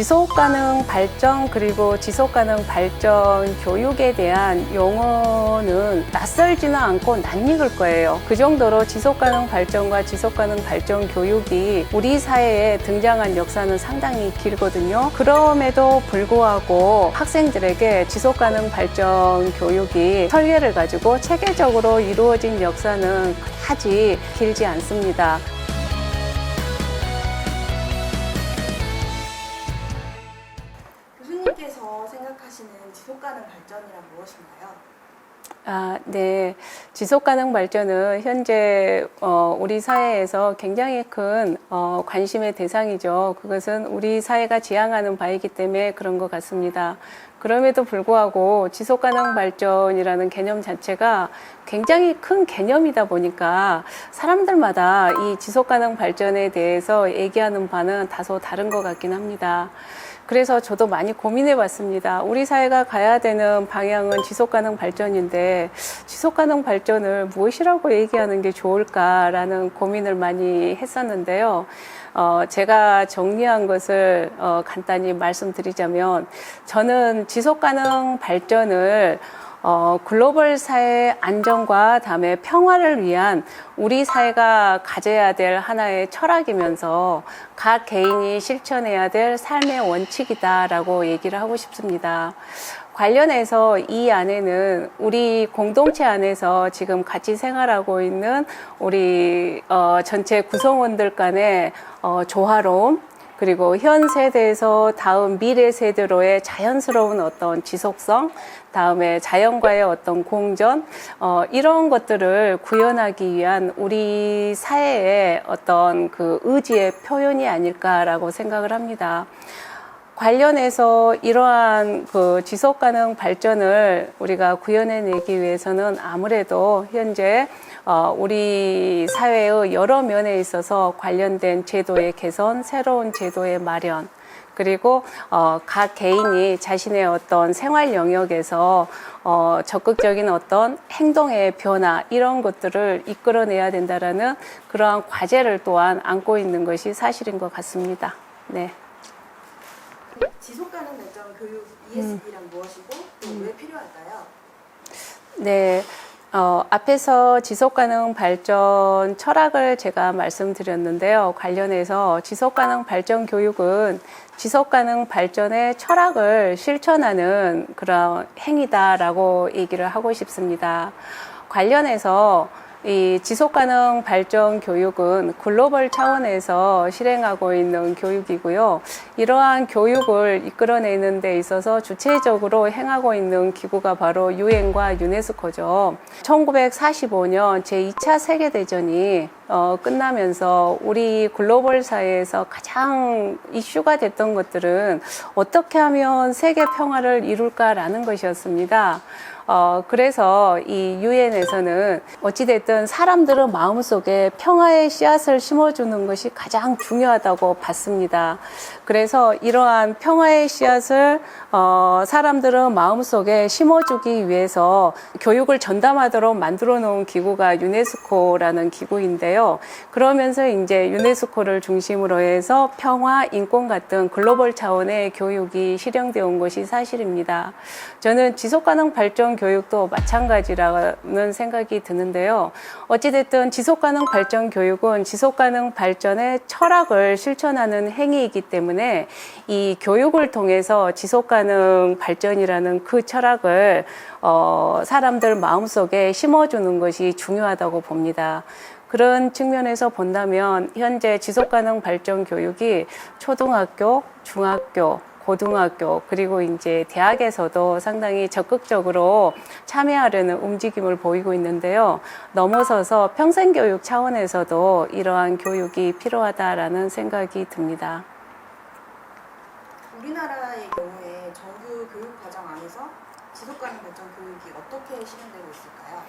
지속 가능 발전 그리고 지속 가능 발전 교육에 대한 용어는 낯설지는 않고 낯익을 거예요. 그 정도로 지속 가능 발전과 지속 가능 발전 교육이 우리 사회에 등장한 역사는 상당히 길거든요. 그럼에도 불구하고 학생들에게 지속 가능 발전 교육이 설계를 가지고 체계적으로 이루어진 역사는 그다지 길지 않습니다. 아, 네. 지속 가능 발전은 현재 어, 우리 사회에서 굉장히 큰 어, 관심의 대상이죠. 그것은 우리 사회가 지향하는 바이기 때문에 그런 것 같습니다. 그럼에도 불구하고 지속 가능 발전이라는 개념 자체가 굉장히 큰 개념이다 보니까 사람들마다 이 지속 가능 발전에 대해서 얘기하는 바는 다소 다른 것 같긴 합니다. 그래서 저도 많이 고민해 봤습니다. 우리 사회가 가야 되는 방향은 지속 가능 발전인데 지속 가능 발전을 무엇이라고 얘기하는 게 좋을까라는 고민을 많이 했었는데요. 어, 제가 정리한 것을 어, 간단히 말씀드리자면 저는 지속 가능 발전을 어, 글로벌 사회 안정과 다음에 평화를 위한 우리 사회가 가져야 될 하나의 철학이면서 각 개인이 실천해야 될 삶의 원칙이다라고 얘기를 하고 싶습니다. 관련해서 이 안에는 우리 공동체 안에서 지금 같이 생활하고 있는 우리 어, 전체 구성원들 간의 어, 조화로움, 그리고 현 세대에서 다음 미래 세대로의 자연스러운 어떤 지속성, 다음에 자연과의 어떤 공전, 어, 이런 것들을 구현하기 위한 우리 사회의 어떤 그 의지의 표현이 아닐까라고 생각을 합니다. 관련해서 이러한 그 지속 가능 발전을 우리가 구현해내기 위해서는 아무래도 현재 어, 우리 사회의 여러 면에 있어서 관련된 제도의 개선, 새로운 제도의 마련, 그리고 어, 각 개인이 자신의 어떤 생활 영역에서 어, 적극적인 어떤 행동의 변화 이런 것들을 이끌어내야 된다라는 그러한 과제를 또한 안고 있는 것이 사실인 것 같습니다. 네. 지속가능 발전 교육 ESB란 무엇이고 또 왜 필요할까요? 네. 어, 앞에서 지속가능 발전 철학을 제가 말씀드렸는데요. 관련해서 지속가능 발전 교육은 지속가능 발전의 철학을 실천하는 그런 행위다라고 얘기를 하고 싶습니다. 관련해서 이 지속가능 발전 교육은 글로벌 차원에서 실행하고 있는 교육이고요. 이러한 교육을 이끌어내는 데 있어서 주체적으로 행하고 있는 기구가 바로 유엔과 유네스코죠. 1945년 제2차 세계대전이 어, 끝나면서 우리 글로벌 사회에서 가장 이슈가 됐던 것들은 어떻게 하면 세계 평화를 이룰까라는 것이었습니다. 어, 그래서 이 유엔에서는 어찌됐든 사람들의 마음속에 평화의 씨앗을 심어주는 것이 가장 중요하다고 봤습니다. 그래서 이러한 평화의 씨앗을 어, 사람들의 마음속에 심어주기 위해서 교육을 전담하도록 만들어 놓은 기구가 유네스코라는 기구인데요. 그러면서 이제 유네스코를 중심으로 해서 평화, 인권 같은 글로벌 차원의 교육이 실행되어 온 것이 사실입니다. 저는 지속가능 발전 교육도 마찬가지라는 생각이 드는데요. 어찌됐든 지속가능 발전 교육은 지속가능 발전의 철학을 실천하는 행위이기 때문에 이 교육을 통해서 지속가능 발전이라는 그 철학을 어, 사람들 마음속에 심어주는 것이 중요하다고 봅니다. 그런 측면에서 본다면 현재 지속가능 발전 교육이 초등학교, 중학교, 고등학교 그리고 이제 대학에서도 상당히 적극적으로 참여하려는 움직임을 보이고 있는데요. 넘어서서 평생 교육 차원에서도 이러한 교육이 필요하다라는 생각이 듭니다. 우리나라의 경우에 정부 교육 과정 안에서 지속가능 발전 교육이 어떻게 실행되고 있을까요?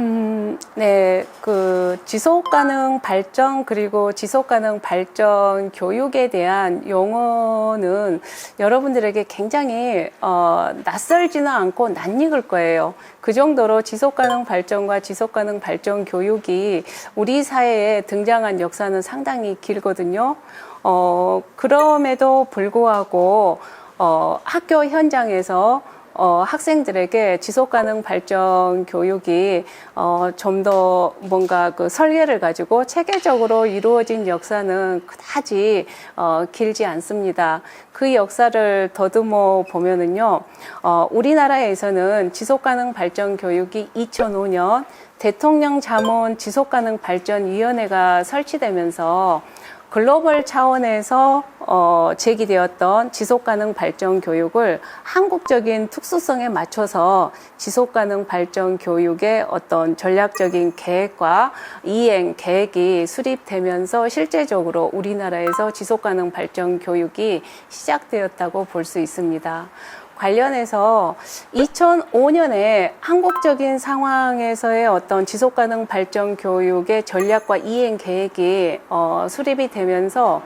음, 네, 그 지속 가능 발전 그리고 지속 가능 발전 교육에 대한 용어는 여러분들에게 굉장히 어, 낯설지는 않고 낯익을 거예요. 그 정도로 지속 가능 발전과 지속 가능 발전 교육이 우리 사회에 등장한 역사는 상당히 길거든요. 어, 그럼에도 불구하고 어, 학교 현장에서 어, 학생들에게 지속 가능 발전 교육이 어, 좀 더 뭔가 그 설계를 가지고 체계적으로 이루어진 역사는 그다지 어, 길지 않습니다. 그 역사를 더듬어 보면은요, 어, 우리나라에서는 지속 가능 발전 교육이 2005년 대통령 자문 지속 가능 발전 위원회가 설치되면서 글로벌 차원에서 어, 제기되었던 지속 가능 발전 교육을 한국적인 특수성에 맞춰서 지속 가능 발전 교육의 어떤 전략적인 계획과 이행 계획이 수립되면서 실제적으로 우리나라에서 지속 가능 발전 교육이 시작되었다고 볼 수 있습니다. 관련해서 2005년에 한국적인 상황에서의 어떤 지속 가능 발전 교육의 전략과 이행 계획이 어, 수립이 되면서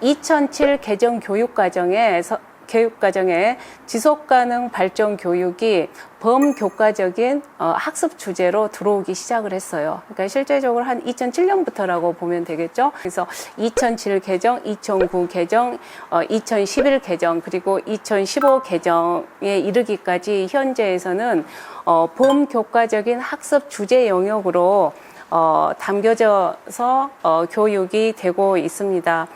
2007 개정 교육 과정에서 교육 과정에 지속 가능 발전 교육이 범교과적인 어, 학습 주제로 들어오기 시작을 했어요. 그러니까 실제적으로 한 2007년부터라고 보면 되겠죠. 그래서 2007 개정, 2009 개정, 어, 2011 개정, 그리고 2015 개정에 이르기까지 현재에서는 어, 범교과적인 학습 주제 영역으로 어, 담겨져서 어, 교육이 되고 있습니다.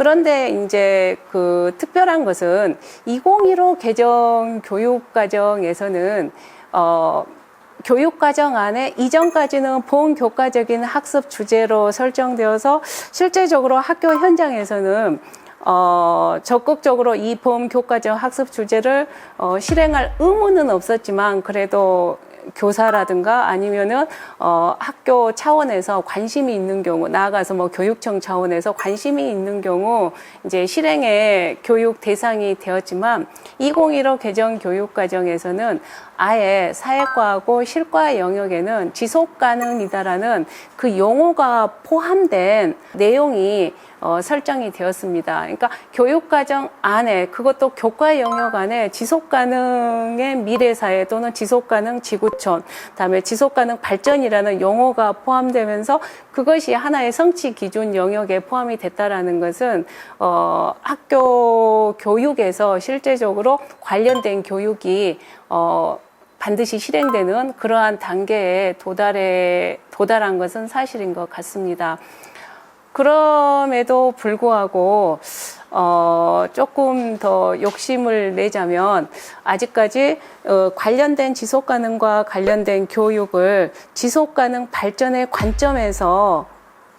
그런데 이제 그 특별한 것은 2015 개정 교육과정에서는 어, 교육과정 안에 이전까지는 본교과적인 학습 주제로 설정되어서 실제적으로 학교 현장에서는 어, 적극적으로 이 범교과적 학습 주제를 어, 실행할 의무는 없었지만 그래도 교사라든가 아니면은 어, 학교 차원에서 관심이 있는 경우 나아가서 뭐 교육청 차원에서 관심이 있는 경우 이제 실행의 교육 대상이 되었지만 2015 개정 교육 과정에서는 아예 사회과하고 실과 영역에는 지속 가능이다라는 그 용어가 포함된 내용이 어, 설정이 되었습니다. 그러니까 교육과정 안에 그것도 교과 영역 안에 지속가능의 미래사회 또는 지속가능 지구촌, 그다음에 지속가능 발전이라는 용어가 포함되면서 그것이 하나의 성취 기준 영역에 포함이 됐다라는 것은 어, 학교 교육에서 실제적으로 관련된 교육이 어, 반드시 실행되는 그러한 단계에 도달해 도달한 것은 사실인 것 같습니다. 그럼에도 불구하고 어, 조금 더 욕심을 내자면 아직까지 어, 관련된 지속 가능과 관련된 교육을 지속 가능 발전의 관점에서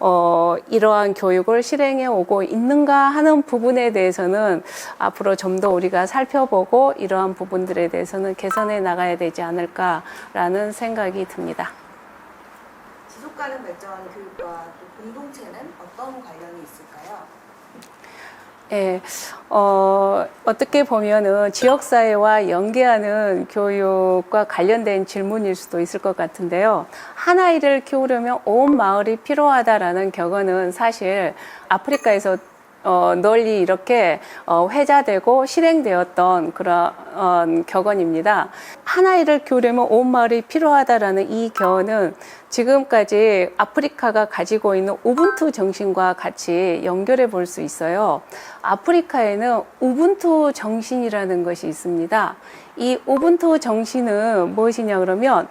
어, 이러한 교육을 실행해 오고 있는가 하는 부분에 대해서는 앞으로 좀 더 우리가 살펴보고 이러한 부분들에 대해서는 개선해 나가야 되지 않을까라는 생각이 듭니다. 지속 가능 발전 교육과 또 공동체는 어떤 관련이 있을까요? 예, 어, 어떻게 보면은 지역사회와 연계하는 교육과 관련된 질문일 수도 있을 것 같은데요. 한 아이를 키우려면 온 마을이 필요하다라는 격언은 사실 아프리카에서 어, 널리 이렇게 어, 회자되고 실행되었던 그런 어, 격언입니다. 한 아이를 키우려면 온 마을이 필요하다라는 이 격언은 지금까지 아프리카가 가지고 있는 우분투 정신과 같이 연결해 볼 수 있어요. 아프리카에는 우분투 정신이라는 것이 있습니다. 이 우분투 정신은 무엇이냐 그러면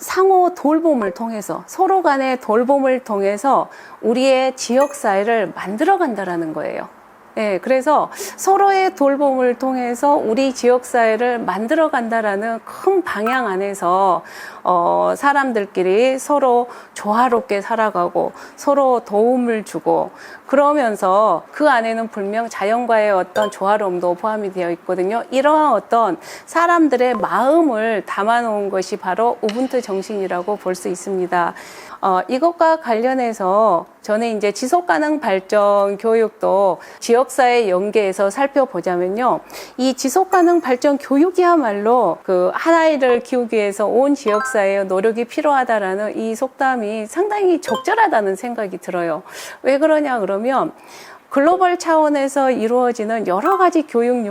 상호 돌봄을 통해서 서로 간의 돌봄을 통해서 우리의 지역 사회를 만들어 간다라는 거예요. 예, 그래서 서로의 돌봄을 통해서 우리 지역 사회를 만들어 간다라는 큰 방향 안에서 어, 사람들끼리 서로 조화롭게 살아가고 서로 도움을 주고 그러면서 그 안에는 분명 자연과의 어떤 조화로움도 포함이 되어 있거든요. 이러한 어떤 사람들의 마음을 담아놓은 것이 바로 우분투 정신이라고 볼 수 있습니다. 어, 이것과 관련해서 저는 이제 지속 가능 발전 교육도 지역사회 연계해서 살펴보자면요. 이 지속 가능 발전 교육이야말로 그한 아이를 키우기 위해서 온 지역사회의 노력이 필요하다라는 이 속담이 상당히 적절하다는 생각이 들어요. 왜 그러냐 그러면 글로벌 차원에서 이루어지는 여러 가지 교육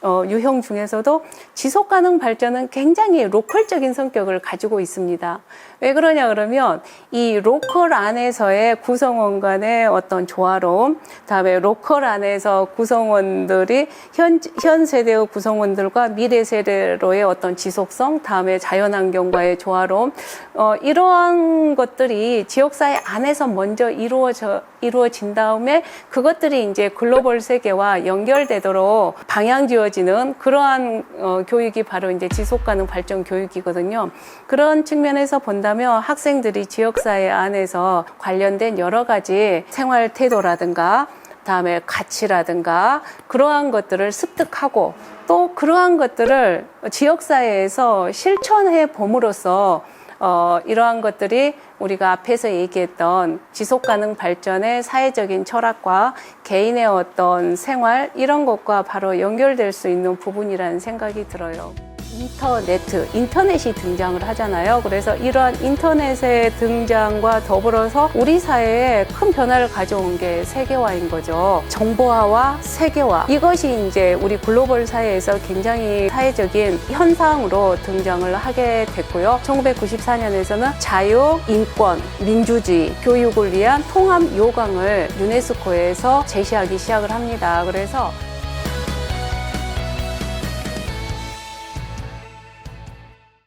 어, 유형 중에서도 지속 가능 발전은 굉장히 로컬적인 성격을 가지고 있습니다. 왜 그러냐 그러면 이 로컬 안에서의 구성원 간의 어떤 조화로움, 다음에 로컬 안에서 구성원들이 현, 현 세대의 구성원들과 미래 세대로의 어떤 지속성, 다음에 자연환경과의 조화로움, 어, 이러한 것들이 지역사회 안에서 먼저 이루어져, 이루어진 다음에 그것들이 이제 글로벌 세계와 연결되도록 방향 지어 지는 그러한 어, 교육이 바로 이제 지속 가능 발전 교육이거든요. 그런 측면에서 본다면 학생들이 지역사회 안에서 관련된 여러 가지 생활 태도라든가 다음에 가치라든가 그러한 것들을 습득하고 또 그러한 것들을 지역사회에서 실천해 봄으로써 어, 이러한 것들이 우리가 앞에서 얘기했던 지속 가능 발전의 사회적인 철학과 개인의 어떤 생활 이런 것과 바로 연결될 수 있는 부분이라는 생각이 들어요. 인터네트, 인터넷이 등장을 하잖아요. 그래서 이러한 인터넷의 등장과 더불어서 우리 사회에 큰 변화를 가져온 게 세계화인 거죠. 정보화와 세계화. 이것이 이제 우리 글로벌 사회에서 굉장히 사회적인 현상으로 등장을 하게 됐고요. 1994년에서는 자유, 인권, 민주주의, 교육을 위한 통합 요강을 유네스코에서 제시하기 시작을 합니다. 그래서